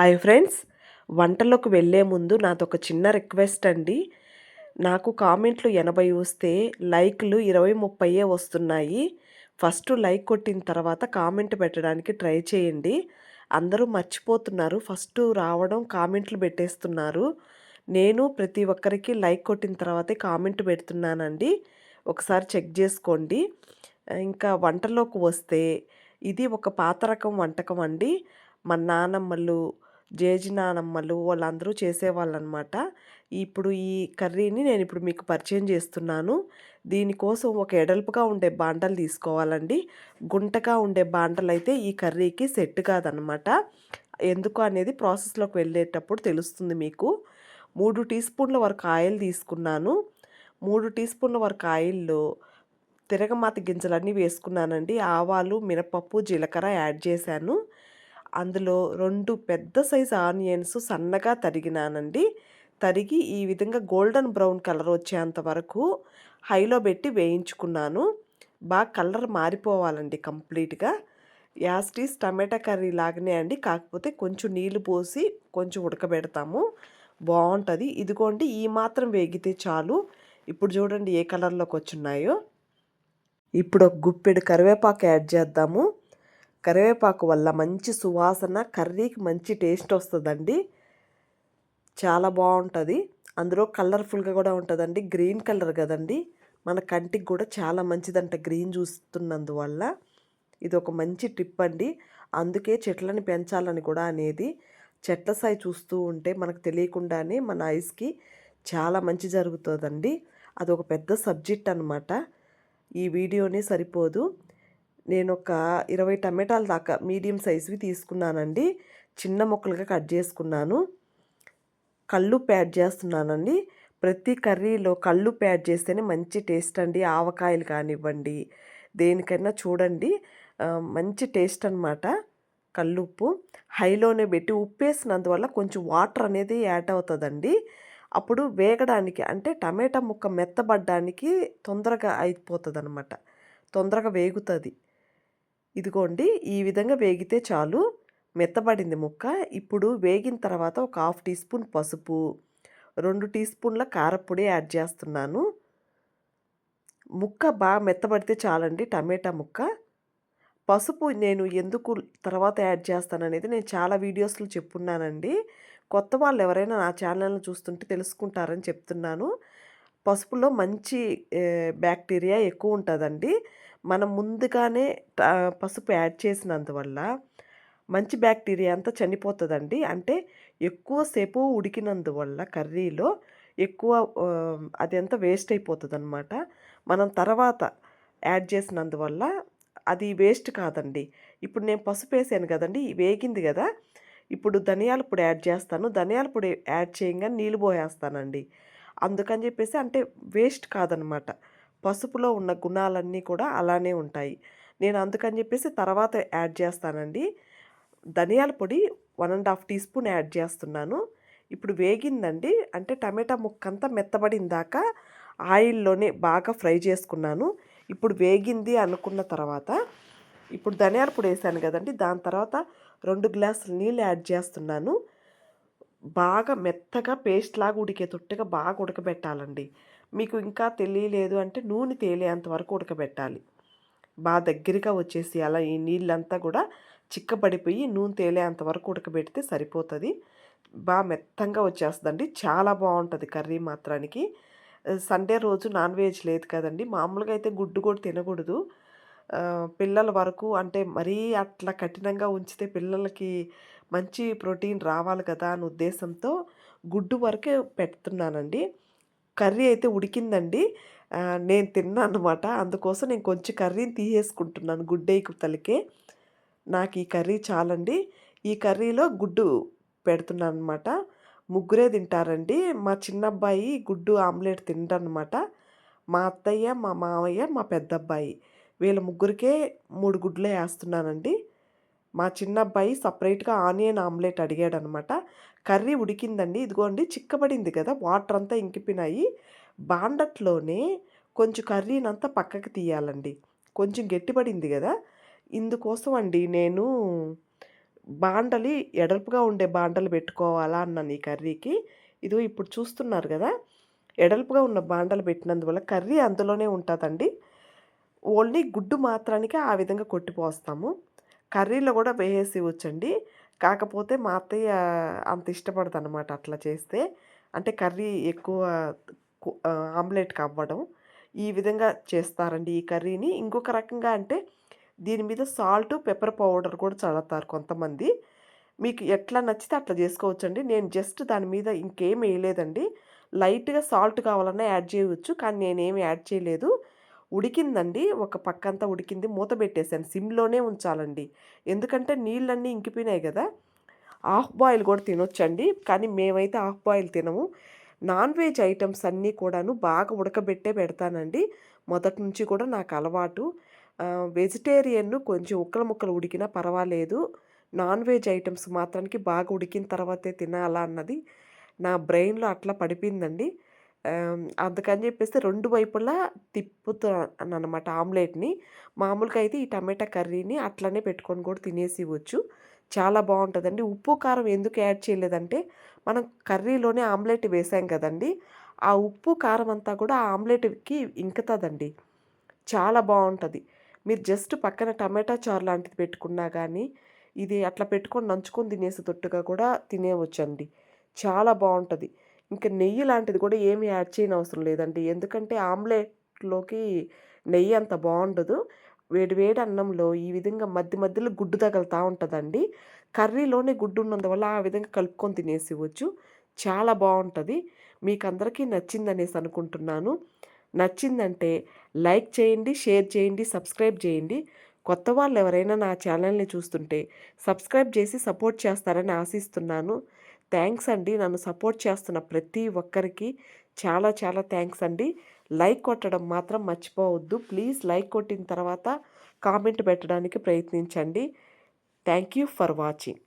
Hi friends. వంటలోకి వెళ్ళే ముందు నాదొక చిన్న రిక్వెస్ట్ అండి. నాకు కామెంట్లు ఎనభై వస్తే లైక్లు ఇరవై ముప్పైయే వస్తున్నాయి. ఫస్ట్ లైక్ కొట్టిన తర్వాత కామెంట్ పెట్టడానికి ట్రై చేయండి. అందరూ మర్చిపోతున్నారు. ఫస్ట్ రావడం కామెంట్లు పెట్టేస్తున్నారు. నేను ప్రతి ఒక్కరికి లైక్ కొట్టిన తర్వాతే కామెంట్ పెడుతున్నానండి. ఒకసారి చెక్ చేసుకోండి. ఇంకా వంటలోకి వస్తే ఇది ఒక పాత రకం వంటకం అండి. మా నానమ్మలు జేజి నానమ్మలు వాళ్ళందరూ చేసేవాళ్ళనమాట. ఇప్పుడు ఈ కర్రీని నేను ఇప్పుడు మీకు పరిచయం చేస్తున్నాను. దీనికోసం ఒక ఎడల్పుగా ఉండే బాండలు తీసుకోవాలండి. గుంటగా ఉండే బాండలు అయితే ఈ కర్రీకి సెట్ కాదనమాట. ఎందుకు అనేది ప్రాసెస్లోకి వెళ్ళేటప్పుడు తెలుస్తుంది మీకు. మూడు టీ స్పూన్ల వరకు ఆయిల్ తీసుకున్నాను. మూడు టీ స్పూన్ల వరకు ఆయిల్లో తిరగమాత గింజలన్నీ వేసుకున్నానండి. ఆవాలు మినపప్పు జీలకర్ర యాడ్ చేశాను. అందులో రెండు పెద్ద సైజు ఆనియన్స్ సన్నగా తరిగినానండి. తరిగి ఈ విధంగా గోల్డెన్ బ్రౌన్ కలర్ వచ్చేంత వరకు హైలో పెట్టి వేయించుకున్నాను. బాగా కలర్ మారిపోవాలండి కంప్లీట్గా. యాస్టీస్ టమాటా కర్రీ లాగానే అండి. కాకపోతే కొంచెం నీళ్ళు పోసి కొంచెం ఉడకబెడతాము. బాగుంటుంది ఇదిగోండి ఈ మాత్రం వేగితే చాలు. ఇప్పుడు చూడండి ఏ కలర్లోకి వచ్చున్నాయో ఇప్పుడు ఒక గుప్పెడు కరివేపాకు యాడ్ చేద్దాము. కరివేపాకు వల్ల మంచి సువాసన కర్రీకి మంచి టేస్ట్ వస్తుందండి. చాలా బాగుంటుంది. అందులో కలర్ఫుల్గా కూడా ఉంటుందండి. గ్రీన్ కలర్ కదండి. మన కంటికి కూడా చాలా మంచిదంట గ్రీన్ చూస్తున్నందువల్ల ఇది ఒక మంచి టిప్ అండి అందుకే చెట్లను పెంచాలని కూడా అనేది చెట్ల సాయి చూస్తూ ఉంటే మనకు తెలియకుండానే మన ఐస్కి చాలా మంచి జరుగుతుందండి. అది ఒక పెద్ద సబ్జెక్ట్ అనమాట ఈ వీడియోనే సరిపోదు. నేను ఒక ఇరవై టమాటాలు దాకా మీడియం సైజువి తీసుకున్నానండి. చిన్న ముక్కలుగా కట్ చేసుకున్నాను. కళ్ళు యాడ్ చేస్తున్నానండి. ప్రతి కర్రీలో కళ్ళు యాడ్ చేస్తేనే మంచి టేస్ట్ అండి ఆవకాయలు కానివ్వండి దేనికైనా చూడండి. మంచి టేస్ట్ అనమాట కల్లుప్పు హైలోనే పెట్టి ఉప్పు వేసినందువల్ల కొంచెం వాటర్ అనేది యాడ్ అవుతుందండి. అప్పుడు వేగడానికి అంటే టమాటా ముక్క మెత్తబడ్డానికి తొందరగా అయిపోతుంది అనమాట తొందరగా వేగుతుంది. ఇదిగోండి ఈ విధంగా వేగితే చాలు. మెత్తబడింది ముక్క. ఇప్పుడు వేగిన తర్వాత ఒక హాఫ్ టీ స్పూన్ పసుపు రెండు టీ స్పూన్ల కారపొడి యాడ్ చేస్తున్నాను. ముక్క బాగా మెత్తబడితే చాలండి టమాటా ముక్క. పసుపు నేను ఎందుకు తర్వాత యాడ్ చేస్తాననేది నేను చాలా వీడియోస్లో చెప్పున్నానండి. కొత్త వాళ్ళు ఎవరైనా నా ఛానల్ని చూస్తుంటే తెలుసుకుంటారని చెప్తున్నాను. పసుపులో మంచి బ్యాక్టీరియా ఎక్కువ ఉంటుందండి మనం ముందుగానే పసుపు యాడ్ చేసినందువల్ల మంచి బ్యాక్టీరియా అంతా చనిపోతుందండి. అంటే ఎక్కువసేపు ఉడికినందువల్ల కర్రీలో ఎక్కువ అది అంతా వేస్ట్ అయిపోతుంది అనమాట మనం తర్వాత యాడ్ చేసినందువల్ల అది వేస్ట్ కాదండి. ఇప్పుడు నేను పసుపు వేసాను కదండి వేగింది కదా. ఇప్పుడు ధనియాల పొడి యాడ్ చేస్తాను. ధనియాల పొడి యాడ్ చేయగానే నీళ్ళు పోయేస్తానండి. అందుకని చెప్పేసి అంటే వేస్ట్ కాదనమాట. పసుపులో ఉన్న గుణాలన్నీ కూడా అలానే ఉంటాయి. నేను అందుకని చెప్పేసి తర్వాత యాడ్ చేస్తానండి. ధనియాల పొడి one and half teaspoon add చేస్తున్నాను. ఇప్పుడు వేగిందండి. అంటే టమాటా ముక్కంతా మెత్తబడిందాక ఆయిల్లోనే బాగా ఫ్రై చేసుకున్నాను. ఇప్పుడు వేగింది అనుకున్న తర్వాత ఇప్పుడు ధనియాల పొడి వేసాను కదండి. దాని తర్వాత రెండు గ్లాసులు నీళ్ళు యాడ్ చేస్తున్నాను. బాగా మెత్తగా పేస్ట్ లాగా ఉడికేటట్టుగా బాగా ఉడకబెట్టాలండి. మీకు ఇంకా తెలియలేదు అంటే నూనె తేలేంత వరకు ఉడకబెట్టాలి. బాగా దగ్గరగా వచ్చేసి అలా ఈ నీళ్ళంతా కూడా చిక్కబడిపోయి నూనె తేలేంత వరకు ఉడకబెడితే సరిపోతుంది. బాగా మెత్తంగా వచ్చేస్తుందండి. చాలా బాగుంటుంది కర్రీ మాత్రానికి. సండే రోజు నాన్ వెజ్ లేదు కదండి. మామూలుగా అయితే గుడ్డు కూడా తినకూడదు. పిల్లల వరకు అంటే మరీ అట్లా కఠినంగా ఉంచితే పిల్లలకి మంచి ప్రోటీన్ రావాలి కదా అని ఉద్దేశంతో గుడ్డు వరకే పెడుతున్నానండి. కర్రీ అయితే ఉడికిందండి. నేను తిన్నాను అనమాట అందుకోసం నేను కొంచెం కర్రీని తీసేసుకుంటున్నాను గుడ్డేకు తలికే. నాకు ఈ కర్రీ చాలండి. ఈ కర్రీలో గుడ్డు పెడుతున్నాను అనమాట ముగ్గురే తింటారండి. మా చిన్న అబ్బాయి గుడ్డు ఆమ్లెట్ తింటారనమాట మా అత్తయ్య మా మామయ్య మా పెద్ద అబ్బాయి వీళ్ళ ముగ్గురికే మూడు గుడ్లే వేస్తున్నానండి. మా చిన్న అబ్బాయి సపరేట్గా ఆనియన్ ఆమ్లెట్ అడిగాడు అనమాట కర్రీ ఉడికిందండి. ఇదిగోండి చిక్కబడింది కదా వాటర్ అంతా ఇంకిపోయినాయి. బాండట్లోనే కొంచెం కర్రీనంతా పక్కకి తీయాలండి. కొంచెం గట్టిపడింది కదా. ఇందుకోసం అండి నేను బాండలి ఎడల్పుగా ఉండే బాండలు పెట్టుకోవాలా అన్నాను ఈ కర్రీకి. ఇదిగో ఇప్పుడు చూస్తున్నారు కదా ఎడల్పుగా ఉన్న బాండలు పెట్టినందువల్ల కర్రీ అందులోనే ఉంటుందండి. ఓన్లీ గుడ్డు మాత్రానికి ఆ విధంగా కొట్టిపోస్తాము కర్రీలో కూడా వేసేసి ఇవ్వచ్చండి కాకపోతే మా అత్తయ్య అంత ఇష్టపడదు అనమాట అట్లా చేస్తే. అంటే కర్రీ ఎక్కువ ఆమ్లెట్ ఆమ్లెట్కి అవ్వడం ఈ విధంగా చేస్తారండి ఈ కర్రీని. ఇంకొక రకంగా అంటే దీని మీద సాల్ట్ పెప్పర్ పౌడర్ కూడా చల్లుతారు కొంతమంది. మీకు ఎట్లా నచ్చితే అట్లా చేసుకోవచ్చండి. నేను జస్ట్ దాని మీద ఇంకేం వేయలేదండి. లైట్గా సాల్ట్ కావాలన్నా యాడ్ చేయవచ్చు. కానీ నేనేమి యాడ్ చేయలేదు. ఉడికిందండి. ఒక పక్కంతా ఉడికింది. మూత పెట్టేశాను సిమ్లోనే ఉంచాలండి. ఎందుకంటే నీళ్ళన్నీ ఇంకిపోయినాయి కదా. హాఫ్ బాయిల్ కూడా తినొచ్చండి. కానీ మేమైతే హాఫ్ బాయిల్ తినము. నాన్ వెజ్ ఐటమ్స్ అన్నీ కూడాను బాగా ఉడకబెట్టే పెడతానండి. మొదటి నుంచి కూడా నాకు అలవాటు. వెజిటేరియన్ కొంచెం ఉక్కల ముక్కలు ఉడికినా పర్వాలేదు. నాన్ వెజ్ ఐటమ్స్ మాత్రానికి బాగా ఉడికిన తర్వాతే తినాలా అన్నది నా బ్రెయిన్లో అట్లా పడిపోయిందండి. అందుకని చెప్పేసి రెండు వైపులా తిప్పుతాను అనమాట ఆమ్లెట్ని. మామూలుగా అయితే ఈ టమాటా కర్రీని అట్లనే పెట్టుకొని కూడా తినేసి ఇవ్వచ్చు. చాలా బాగుంటుందండి. ఉప్పు కారం ఎందుకు యాడ్ చేయలేదంటే మనం కర్రీలోనే ఆమ్లెట్ వేసాం కదండి ఆ ఉప్పు కారం అంతా కూడా ఆ ఆమ్లెట్కి ఇంకుతుందండి. చాలా బాగుంటుంది. మీరు జస్ట్ పక్కన టమాటా చారు లాంటిది పెట్టుకున్నా కానీ ఇది అట్లా పెట్టుకొని నంచుకొని తినేసి తొట్టుగా కూడా తినేవచ్చండి. చాలా బాగుంటుంది. ఇంకా నెయ్యి లాంటిది కూడా ఏమి యాడ్ చేయని అవసరం లేదండి. ఎందుకంటే ఆమ్లెట్లోకి నెయ్యి అంత బాగుండదు. వేడి వేడి అన్నంలో ఈ విధంగా మధ్య మధ్యలో గుడ్డు తగులుతూ ఉంటుందండి. కర్రీలోనే గుడ్డు ఉన్నందువల్ల ఆ విధంగా కలుపుకొని తినేసివచ్చు చాలా బాగుంటుంది. మీకు అందరికీ నచ్చిందనేసి అనుకుంటున్నాను. నచ్చిందంటే లైక్ చేయండి షేర్ చేయండి సబ్స్క్రైబ్ చేయండి. కొత్త వాళ్ళు ఎవరైనా నా ఛానల్ని చూస్తుంటే సబ్స్క్రైబ్ చేసి సపోర్ట్ చేస్తారని ఆశిస్తున్నాను. థ్యాంక్స్ అండి. నన్ను సపోర్ట్ చేస్తున్న ప్రతి ఒక్కరికి చాలా చాలా థ్యాంక్స్ అండి. లైక్ కొట్టడం మాత్రం మర్చిపోవద్దు. ప్లీజ్ లైక్ కొట్టిన తర్వాత కామెంట్ పెట్టడానికి ప్రయత్నించండి. Thank you for watching.